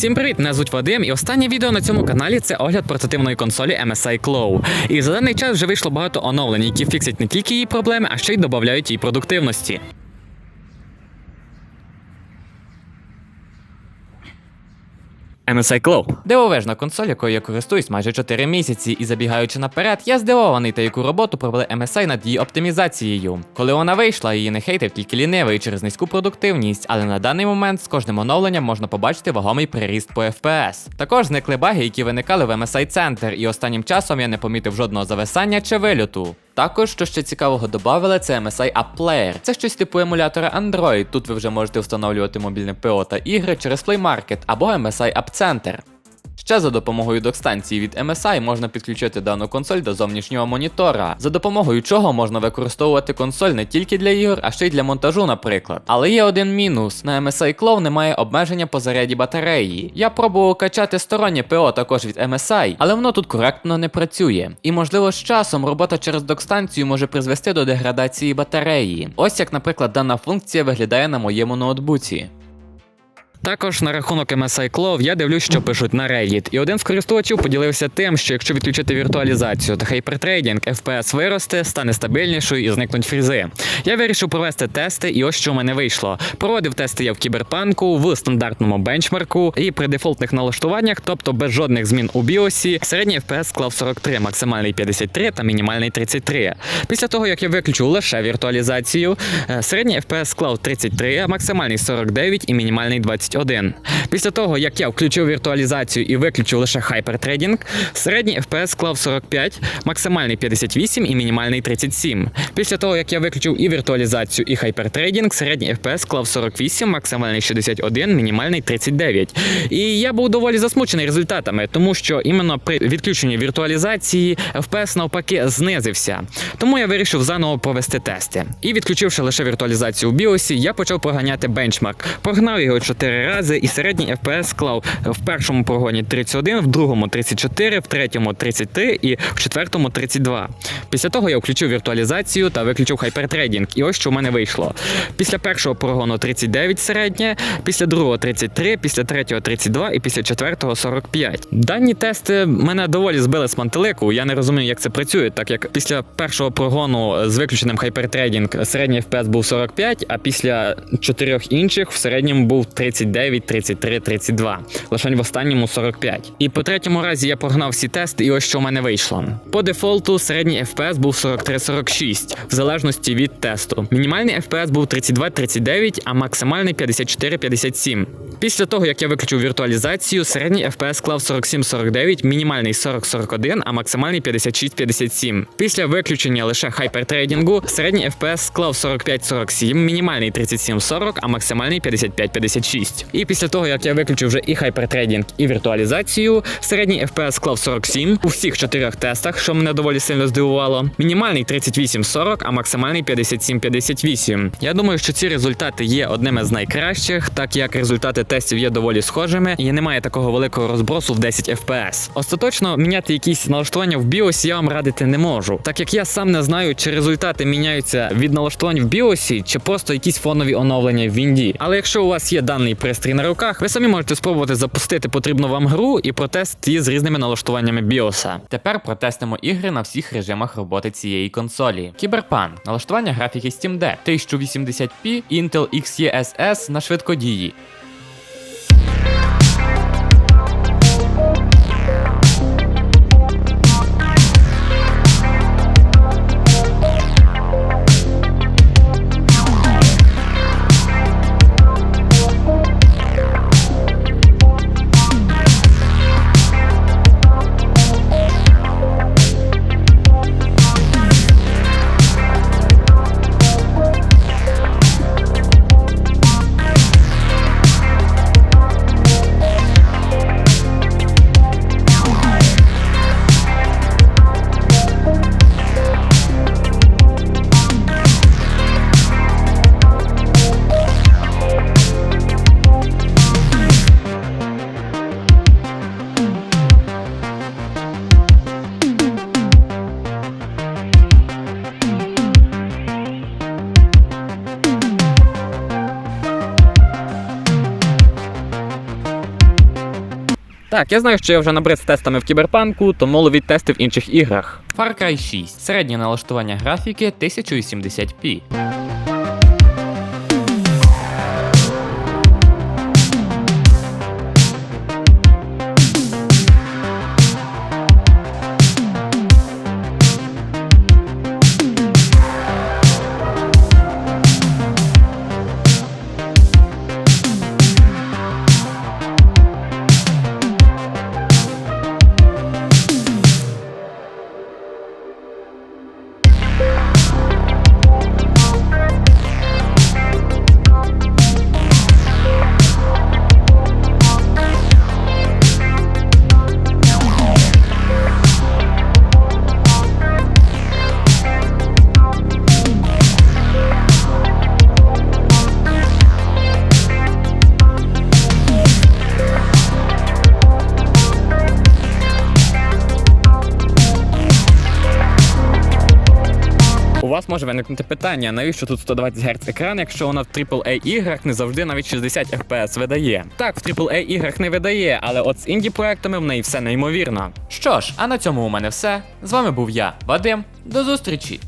Всім привіт! Мене звуть Вадим, і останнє відео на цьому каналі це огляд портативної консолі MSI Claw. І за даний час вже вийшло багато оновлень, які фіксять не тільки її проблеми, а ще й додають їй продуктивності. MSI Claw. Дивовижна консоль, якою я користуюсь майже 4 місяці, і забігаючи наперед, я здивований та яку роботу провели MSI над її оптимізацією. Коли вона вийшла, її не хейтив тільки лінивий через низьку продуктивність, але на даний момент з кожним оновленням можна побачити вагомий приріст по FPS. Також зникли баги, які виникали в MSI Center, і останнім часом я не помітив жодного зависання чи вильоту. Також, що ще цікавого додали, це MSI App Player. Це щось типу емулятора Android. Тут ви вже можете встановлювати мобільне ПО та ігри через Play Market або MSI App Center. Ще за допомогою док-станції від MSI можна підключити дану консоль до зовнішнього монітора, за допомогою чого можна використовувати консоль не тільки для ігор, а ще й для монтажу, наприклад. Але є один мінус: на MSI Claw немає обмеження по заряді батареї. Я пробував качати стороннє ПО також від MSI, але воно тут коректно не працює. І можливо з часом робота через док-станцію може призвести до деградації батареї. Ось як, наприклад, дана функція виглядає на моєму ноутбуці. Також на рахунок MSI Claw я дивлюсь, що пишуть на Reddit. І один з користувачів поділився тим, що якщо відключити віртуалізацію та хайпертрейдинг, FPS виросте, стане стабільнішою і зникнуть фрізи. Я вирішив провести тести, і ось що в мене вийшло. Проводив тести я в кіберпанку, в стандартному бенчмарку і при дефолтних налаштуваннях, тобто без жодних змін у BIOS, середній FPS склав 43, максимальний 53 та мінімальний 33. Після того, як я виключив лише віртуалізацію, е, середній FPS склав 33, а максимальний 49 і мінімальний 20. 21. Після того, як я включив віртуалізацію і виключив лише хайпертрейдинг, середній FPS склав 45, максимальний 58 і мінімальний 37. Після того, як я виключив і віртуалізацію, і хайпертрейдинг, середній FPS склав 48, максимальний 61, мінімальний 39. І я був доволі засмучений результатами, тому що іменно при відключенні віртуалізації FPS навпаки знизився. Тому я вирішив заново провести тести. І відключивши лише віртуалізацію в BIOS, я почав проганяти бенчмарк. Прогнав його 4 рази, і середній FPS склав в першому прогоні 31, в другому 34, в третьому 33 і в четвертому 32. Після того я включив віртуалізацію та виключив хайпертрейдинг. І ось що в мене вийшло. Після першого прогону 39 середнє, після другого 33, після третього 32 і після четвертого 45. Дані тести мене доволі збили з пантелику. Я не розумію, як це працює, так як після першого прогону з виключеним хайпертрейдинг середній FPS був 45, а після чотирьох інших в середньому був 39. 39, 33, 32. Лише в останньому 45. І по третьому разі я прогнав всі тести, і ось що в мене вийшло. По дефолту середній FPS був 43-46, в залежності від тесту. Мінімальний FPS був 32-39, а максимальний 54-57. Після того, як я виключив віртуалізацію, середній FPS склав 47-49, мінімальний 40-41, а максимальний 56-57. Після виключення лише хайпертрейдингу, середній FPS склав 45-47, мінімальний 37-40, а максимальний 55-56. І після того, як я виключив вже і хайпертрейдинг, і віртуалізацію, середній FPS склав 47 у всіх чотирьох тестах, що мене доволі сильно здивувало. Мінімальний 38-40, а максимальний 57-58. Я думаю, що ці результати є одними з найкращих, так як результати тестів є доволі схожими і немає такого великого розбросу в 10 FPS. Остаточно міняти якісь налаштування в BIOS я вам радити не можу, так як я сам не знаю, чи результати міняються від налаштувань в BIOS, чи просто якісь фонові оновлення в Вінді. Але якщо у вас є даний пристрій на руках, ви самі можете спробувати запустити потрібну вам гру і протест її з різними налаштуваннями BIOS. Тепер протестимо ігри на всіх режимах роботи цієї консолі. Кіберпан, налаштування графіки Steam Deck 1080p, Intel XeSS на швидкодії. Так, я знаю, що я вже набрид з тестами в кіберпанку, тому ловіть тести в інших іграх. Far Cry 6. Середнє налаштування графіки 1080p. Вас може виникнути питання, навіщо тут 120 Гц екран, якщо вона в AAA іграх не завжди навіть 60 FPS видає. Так, в AAA іграх не видає, але от з інді проектами в неї все неймовірно. Що ж, а на цьому у мене все. З вами був я, Вадим. До зустрічі!